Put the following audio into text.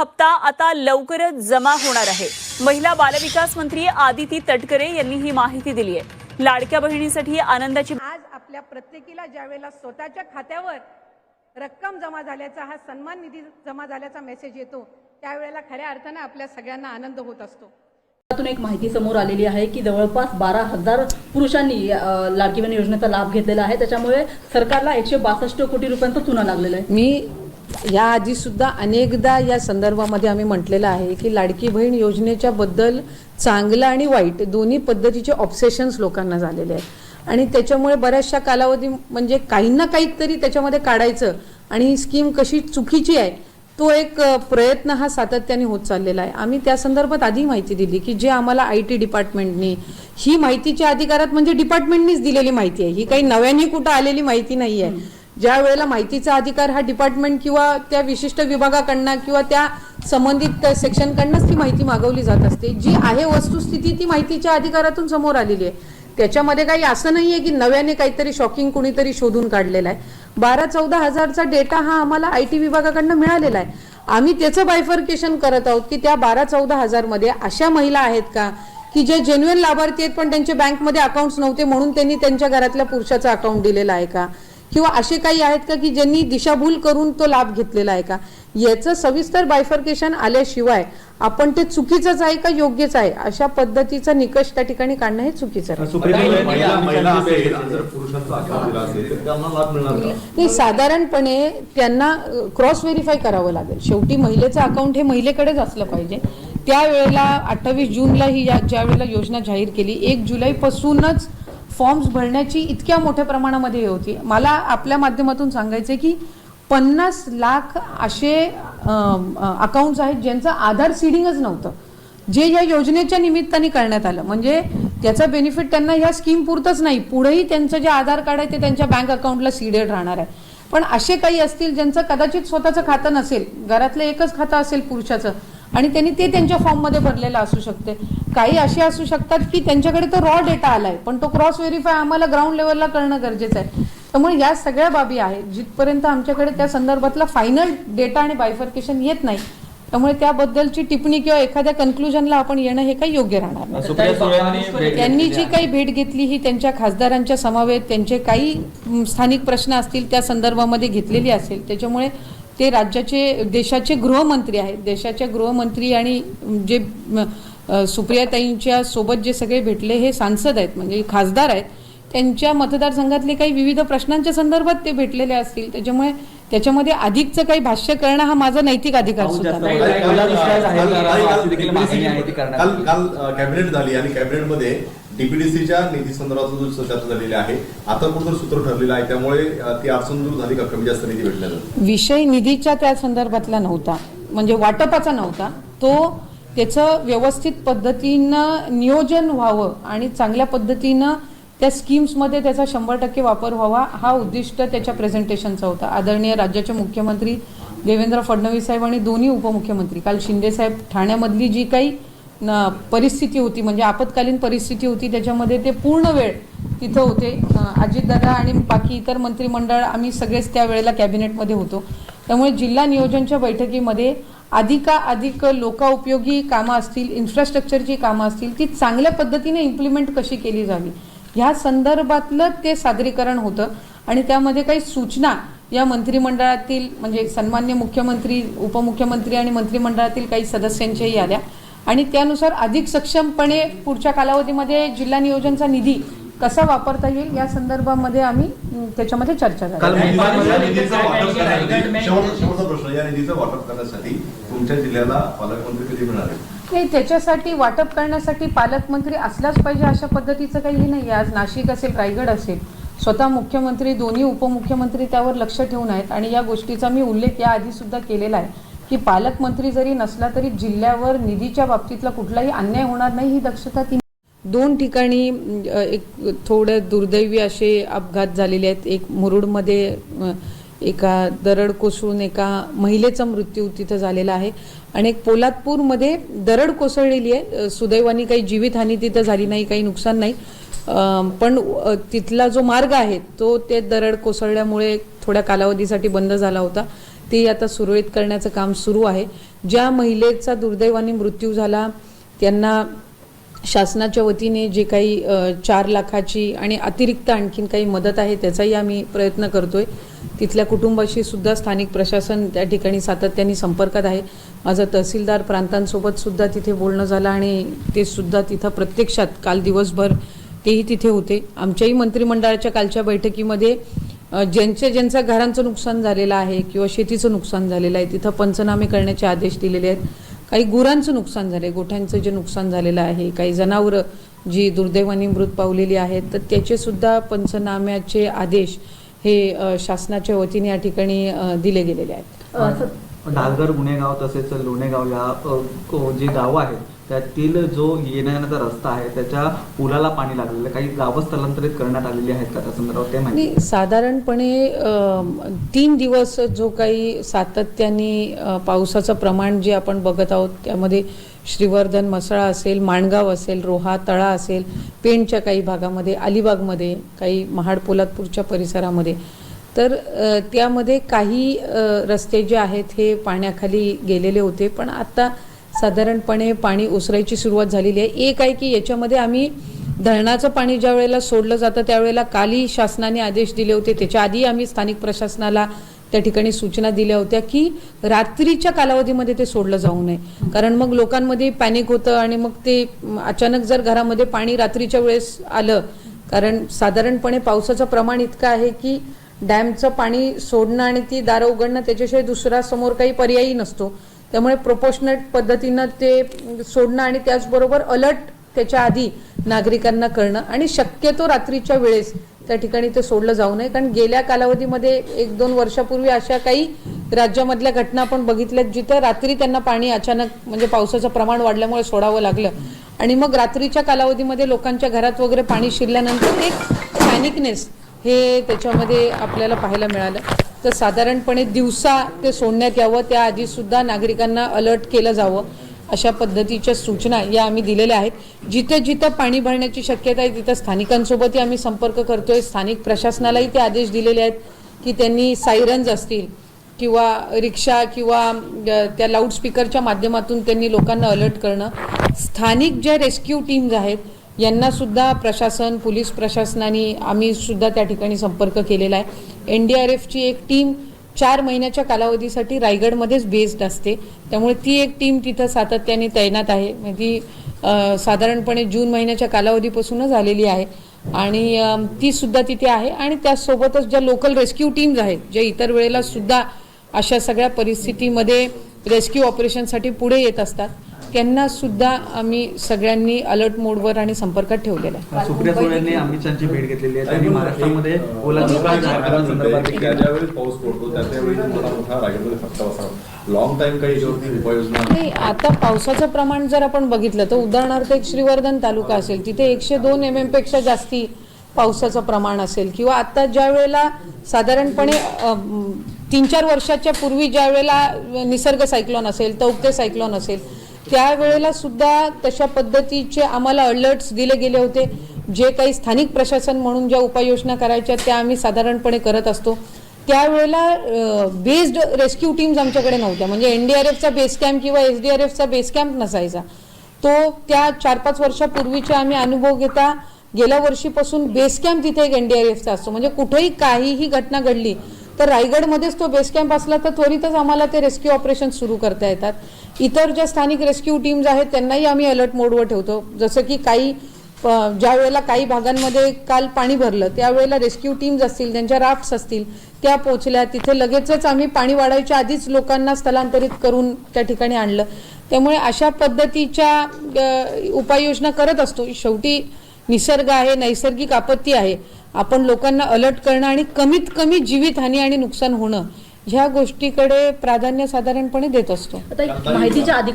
हप्ता आता लवकरच जमा होणार आहे. महिला बालविकास मंत्री आदिती तटकरे यांनी ही माहिती दिली आहे. लाडक्या बहिणीसाठी आनंदाची आज आपल्या प्रत्येकीला ज्यावेळेला स्वतःच्या खात्यावर रक्कम जमा झाल्याचा हा सन्मान निधी जमा झाल्याचा मेसेज येतो त्यावेळेला खऱ्या अर्थानं आपल्या सगळ्यांना आनंद होत असतो. त्यातून एक माहिती समोर आलेली आहे की जवळपास बारा हजार पुरुषांनी लाडकी बहीण योजनेचा लाभ घेतलेला आहे. त्याच्यामुळे सरकारला एकशे बासष्ट कोटी रुपयांचा चुना लागलेला आहे. मी याआधी सुद्धा अनेकदा या संदर्भामध्ये आम्ही म्हटलेलं आहे की लाडकी बहीण योजनेच्या बद्दल चांगलं आणि वाईट दोन्ही पद्धतीचे ऑब्सेशन्स लोकांना झालेले आहेत. आणि त्याच्यामुळे बऱ्याचशा कालावधी म्हणजे काही ना काहीतरी त्याच्यामध्ये काढायचं आणि ही स्कीम कशी चुकीची आहे तो एक प्रयत्न हा सातत्याने होत चाललेला आहे. आम्ही त्या संदर्भात आधी माहिती दिली की जे आम्हाला आय टी डिपार्टमेंटनी ही माहितीच्या अधिकारात म्हणजे डिपार्टमेंटनीच दिलेली माहिती आहे. ही काही नव्याने कुठं आलेली माहिती नाही आहे ज्या वेळेला माहितीचा अधिकार हा डिपार्टमेंट किंवा त्या विशिष्ट विभागाकडनं किंवा त्या संबंधित सेक्शनकडनंच ती माहिती मागवली जात असते. जी आहे वस्तुस्थिती ती माहितीच्या अधिकारातून समोर आलेली आहे. त्याच्यामध्ये काही असं नाही आहे की नव्याने काहीतरी शॉकिंग कुणीतरी शोधून काढलेला आहे. बारा चौदा हजारचा डेटा हा आम्हाला आय टी विभागाकडनं मिळालेला आहे. आम्ही त्याचं बायफर्केशन करत आहोत की त्या बारा चौदा हजारमध्ये अशा महिला आहेत का की जे जेन्युअन लाभार्थी आहेत पण त्यांचे बँकमध्ये अकाउंट्स नव्हते म्हणून त्यांनी त्यांच्या घरातल्या पुरुषाचं अकाउंट दिलेलं आहे का? किंवा असे काही आहेत का की ज्यांनी दिशाभूल करून तो लाभ घेतलेला आहे का? याचं सविस्तर बायफर्केशन आल्याशिवाय आपण ते चुकीचंच आहे का योग्यच आहे? अशा पद्धतीचा निकष त्या ठिकाणी काढणं हे चुकीचं आहे. महिला महिला- महिला असेल आणि जर पुरुषांचा अकाउंट दिला असेल तर त्यांना लाभ मिळणार का? नाही साधारणपणे त्यांना क्रॉस व्हेरीफाय करावं लागेल. शेवटी महिलेचं अकाउंट हे महिलेकडेच असलं पाहिजे. त्यावेळेला अठ्ठावीस जूनला ही ज्या वेळेला योजना जाहीर केली एक जुलैपासूनच फॉर्म्स भरण्याची इतक्या मोठ्या प्रमाणामध्ये हे होती. मला आपल्या माध्यमातून सांगायचं की पन्नास लाख असे अकाउंट्स आहेत ज्यांचं आधार सीडिंगच नव्हतं. जे या योजनेच्या निमित्ताने करण्यात आलं. म्हणजे त्याचा बेनिफिट त्यांना ह्या स्कीम पुरतच नाही. पुढेही त्यांचं जे आधार कार्ड आहे ते त्यांच्या बँक अकाउंटला सीडेड राहणार आहे. पण असे काही असतील ज्यांचं कदाचित स्वतःचं खातं नसेल. घरातलं एकच खातं असेल पुरुषाचं. आणि त्यांनी ते त्यांच्या फॉर्ममध्ये भरलेलं असू शकते. काही असे असू शकतात की त्यांच्याकडे तो रॉ डेटा आलाय पण तो क्रॉस व्हेरीफाय आम्हाला ग्राउंड लेवलला करणं गरजेचं आहे. त्यामुळे या सगळ्या बाबी आहेत जिथपर्यंत आमच्याकडे त्या संदर्भातला फायनल डेटा आणि बायफर्केशन येत नाही त्यामुळे त्याबद्दलची टिप्पणी किंवा एखाद्या कन्क्लुजनला आपण येणं हे काही योग्य राहणार नाही. त्यांनी जी. काही भेट घेतली ही त्यांच्या खासदारांच्या समवेत त्यांचे काही स्थानिक प्रश्न असतील त्या संदर्भामध्ये घेतलेली असेल. त्याच्यामुळे ते राज्याचे देशाचे गृहमंत्री आहेत. देशाचे गृहमंत्री आणि जे सुप्रियाताईंच्या सोबत जे सगळे भेटले हे सांसद आहेत म्हणजे खासदार आहेत. त्यांच्या मतदारसंघातले काही विविध प्रश्नांच्या संदर्भात ते भेटलेले असतील. त्याच्यामुळे त्याच्यामध्ये अधिकचं काही भाष्य करणं हा माझा नैतिक अधिकार सुद्धा कॅबिनेट झाली आणि कॅबिनेटमध्ये डीपीडीसीच्या निधी संदर्भात जो चर्चा झालेली आहे आता कुठं सूत्र ठरलेलं आहे त्यामुळे ती अडचण दूर झाली का? कमी जास्त निधी भेटल्यानं विषय निधीच्या त्या संदर्भातला नव्हता. म्हणजे वाटपाचा नव्हता. तो त्याचं व्यवस्थित पद्धतीनं नियोजन व्हावं आणि चांगल्या पद्धतीनं त्या स्कीम्समध्ये त्याचा शंभर टक्के वापर व्हावा हा उद्दिष्ट त्याच्या प्रेझेंटेशनचा होता. आदरणीय राज्याचे मुख्यमंत्री देवेंद्र फडणवीस साहेब आणि दोन्ही उपमुख्यमंत्री काल शिंदे साहेब ठाण्यामधली जी काही न परिस्थिती होती. म्हणजे आपत्कालीन परिस्थिती होती. त्याच्यामध्ये ते पूर्ण वेळ तिथं होते. अजितदादा आणि बाकी इतर मंत्रिमंडळ आम्ही सगळेच त्या वेळेला कॅबिनेटमध्ये होतो. त्यामुळे जिल्हा नियोजनच्या बैठकीमध्ये अधिकाधिक लोकाउपयोगी कामं असतील इन्फ्रास्ट्रक्चरची कामं असतील ती चांगल्या पद्धतीने इम्प्लिमेंट कशी केली जावी? ह्या संदर्भातलं ते सादरीकरण होतं. आणि त्यामध्ये काही सूचना या मंत्रिमंडळातील म्हणजे सन्मान्य मुख्यमंत्री उपमुख्यमंत्री आणि मंत्रिमंडळातील काही सदस्यांच्याही आल्या. आणि त्यानुसार अधिक सक्षमपणे पुढच्या कालावधीमध्ये जिल्हा नियोजनाचा निधी कसा वापरता येईल या संदर्भामध्ये आम्ही त्याच्यामध्ये चर्चा झाली. नाही त्याच्यासाठी वाटप करण्यासाठी पालकमंत्री असलाच पाहिजे अशा पद्धतीचं काही नाही आज नाशिक असेल रायगड असेल स्वतः मुख्यमंत्री दोन्ही उपमुख्यमंत्री त्यावर लक्ष ठेवून आहेत. आणि या गोष्टीचा मी उल्लेख याआधी सुद्धा केलेला आहे. की पालकमंत्री जरी नसला तरी जिल्ह्यावर निधीच्या बाबतीतला कुठलाही अन्याय होणार नाही ही दक्षता ती दोन ठिकाणी एक थोडं दुर्दैवी असे अपघात झालेले आहेत. एक मुरुडमध्ये एका दरड कोसळून एका महिलेचा मृत्यू तिथं झालेला आहे. आणि एक पोलादपूरमध्ये दरड कोसळलेली आहे. सुदैवानी काही जीवितहानी तिथं झाली नाही काही नुकसान नाही. पण तिथला जो मार्ग आहे तो ते दरड कोसळल्यामुळे थोड्या कालावधीसाठी बंद झाला होता. ते आता सुरळीत करण्याचं काम सुरू आहे. ज्या महिलेचा दुर्दैवाने मृत्यू झाला त्यांना शासनाच्या वतीने जे काही चार लाखाची आणि अतिरिक्त आणखीन काही मदत आहे त्याचाही आम्ही प्रयत्न करतोय. तिथल्या कुटुंबाशी सुद्धा स्थानिक प्रशासन त्या ठिकाणी सातत्याने संपर्कात आहे. माझं तहसीलदार प्रांतांसोबत सुद्धा तिथे बोलणं झालं आणि ते सुद्धा तिथं प्रत्यक्षात काल दिवसभर तेही तिथे होते. आमच्याही मंत्रिमंडळाच्या कालच्या बैठकीमध्ये ज्यांच्या ज्यांच्या घरांचं नुकसान झालेलं आहे किंवा शेतीचं नुकसान झालेलं आहे तिथं पंचनामे करण्याचे आदेश दिलेले आहेत. काही गुरांचं नुकसान झालं आहे गोठ्यांचं जे नुकसान झालेलं आहे काही जनावरं जी दुर्दैवाने मृत पावलेली आहेत तर त्याचे सुद्धा पंचनाम्याचे आदेश हे शासनाच्या वतीने या ठिकाणी दिले गेलेले आहेत. डालघर गुन्हेगाव तसेच लोणेगाव या जी गावं आहेत त्यातील जो येण्या जाण्याचा रस्ता आहे त्याच्या पुलाला पाणी लागलेलं. काही गावं स्थलांतरित करण्यात आलेली आहेत का? त्या संदर्भात ते माहिती आणि साधारणपणे तीन दिवस जो काही सातत्याने पावसाचं प्रमाण जे आपण बघत आहोत त्यामध्ये श्रीवर्धन मसळा असेल माणगाव असेल रोहा तळा असेल पेणच्या काही भागामध्ये अलिबागमध्ये काही महाड पोलादपूरच्या परिसरामध्ये. तर त्यामध्ये काही रस्ते जे आहेत हे पाण्याखाली गेलेले होते. पण आता साधारणपणे पाणी ओसरायची सुरुवात झालेली आहे. एक आहे की याच्यामध्ये आम्ही धरणाचं पाणी ज्या वेळेला सोडलं जातं त्यावेळेला कालही शासनाने आदेश दिले होते. त्याच्या आधी आम्ही स्थानिक प्रशासनाला त्या ठिकाणी सूचना दिल्या होत्या की रात्रीच्या कालावधीमध्ये ते सोडलं जाऊ नये. कारण मग लोकांमध्ये पॅनिक होतं आणि मग ते अचानक जर घरामध्ये पाणी रात्रीच्या वेळेस आलं कारण साधारणपणे पावसाचं प्रमाण इतकं आहे की डॅमचं पाणी सोडणं आणि ती दारं उघडणं त्याच्याशिवाय दुसरा समोर काही पर्यायी नसतो. त्यामुळे प्रोपोशनट पद्धतीनं ते सोडणं आणि त्याचबरोबर अलर्ट त्याच्या आधी नागरिकांना करणं. आणि शक्यतो रात्रीच्या वेळेस त्या ठिकाणी ते सोडलं जाऊ नये. कारण गेल्या कालावधीमध्ये एक दोन वर्षापूर्वी अशा काही राज्यामधल्या घटना आपण बघितल्यात जिथं रात्री त्यांना पाणी अचानक म्हणजे पावसाचं प्रमाण वाढल्यामुळे सोडावं लागलं. आणि मग रात्रीच्या कालावधीमध्ये लोकांच्या घरात वगैरे पाणी शिरल्यानंतर एक पॅनिकनेस हे त्याच्यामध्ये आपल्याला पाहायला मिळालं. तर साधारणपणे दिवसा ते सोडण्यात यावं त्याआधीसुद्धा नागरिकांना अलर्ट केलं जावं अशा पद्धतीच्या सूचना या आम्ही दिलेल्या आहेत. जिथे जिथं पाणी भरण्याची शक्यता आहे तिथं स्थानिकांसोबतही आम्ही संपर्क करतोय. स्थानिक प्रशासनालाही ते आदेश दिलेले आहेत की त्यांनी सायरन्स असतील किंवा रिक्षा किंवा त्या लाऊडस्पीकरच्या माध्यमातून त्यांनी लोकांना अलर्ट करणं. स्थानिक ज्या रेस्क्यू टीम्स आहेत यांना सुद्धा प्रशासन पोलीस प्रशासनाने आम्ही सुद्धा त्या ठिकाणी संपर्क केलेला आहे. एन डी आर एफची एक टीम चार महिन्याच्या कालावधीसाठी रायगडमध्येच बेस्ड असते. त्यामुळे ती एक टीम तिथं सातत्याने तैनात आहे. म्हणजे ती साधारणपणे जून महिन्याच्या कालावधीपासूनच आलेली आहे. आणि ती सुद्धा तिथे आहे. आणि त्यासोबतच ज्या लोकल रेस्क्यू टीम्स आहेत ज्या इतर वेळेला सुद्धा अशा सगळ्या परिस्थितीमध्ये रेस्क्यू ऑपरेशनसाठी पुढे येत असतात. त्यांना सुद्धा आम्ही सगळ्यांनी अलर्ट मोडवर आणि संपर्कात ठेवलेलं आहे. सुप्रिया सुळे यांनी अमित शहाची भेट घेतलेली आहे. त्यांनी महाराष्ट्रामध्ये ओला दुष्काळ जाहीर करण्यासंदर्भात देखील ज्यावेळी पाऊस पडतो त्या त्यावेळी तुम्हाला मोठा रायगडमध्ये फटका बसावा. लॉंग टाइम काही याच्यावरती उपाययोजना नाही आता पावसाचं प्रमाण जर आपण बघितलं तर उदाहरणार्थ एक श्रीवर्धन तालुका असेल तिथे एकशे दोन एम एमपेक्षा जास्ती पावसाचं प्रमाण असेल किंवा आता ज्या वेळेला साधारणपणे तीन चार वर्षाच्या पूर्वी ज्या वेळेला निसर्ग सायक्लॉन असेल तौक्ते सायक्लॉन असेल त्यावेळेला सुद्धा तशा पद्धतीचे आम्हाला अलर्ट्स दिले गेले होते. जे काही स्थानिक प्रशासन म्हणून ज्या उपाययोजना करायच्या त्या आम्ही साधारणपणे करत असतो. त्यावेळेला बेस्ड रेस्क्यू टीम्स आमच्याकडे नव्हत्या. म्हणजे एन डी आर एफचा बेस कॅम्प किंवा एस डी आर एफचा बेस कॅम्प नसायचा. तो त्या चार पाच वर्षापूर्वीचे आम्ही अनुभव घेता. गेल्या वर्षीपासून बेस कॅम्प तिथे एक एन डी आर एफचा असतो. म्हणजे कुठेही काहीही घटना घडली तर रायगडमध्येच तो बेस कॅम्प असला तर त्वरितच आम्हाला ते रेस्क्यू ऑपरेशन सुरू करता येतात. इतर ज्या स्थानिक रेस्क्यू टीम्स आहेत त्यांनाही आम्ही अलर्ट मोडवर ठेवतो. जसं की काही ज्या वेळेला काही भागांमध्ये काल पाणी भरलं त्यावेळेला रेस्क्यू टीम्स असतील त्यांच्या राफ्ट्स असतील त्या पोचल्या तिथे लगेचच आम्ही पाणी वाढायच्या आधीच लोकांना स्थलांतरित करून त्या ठिकाणी आणलं. त्यामुळे अशा पद्धतीच्या उपाययोजना करत असतो. शेवटी निसर्ग आहे नैसर्गिक आपत्ती आहे. आपण लोकांना अलर्ट करणं आणि कमीत कमी जीवितहानी आणि नुकसान होणं ह्या गोष्टीकडे प्राधान्य साधारणपणे देत असतो. माहितीच्या अधिकार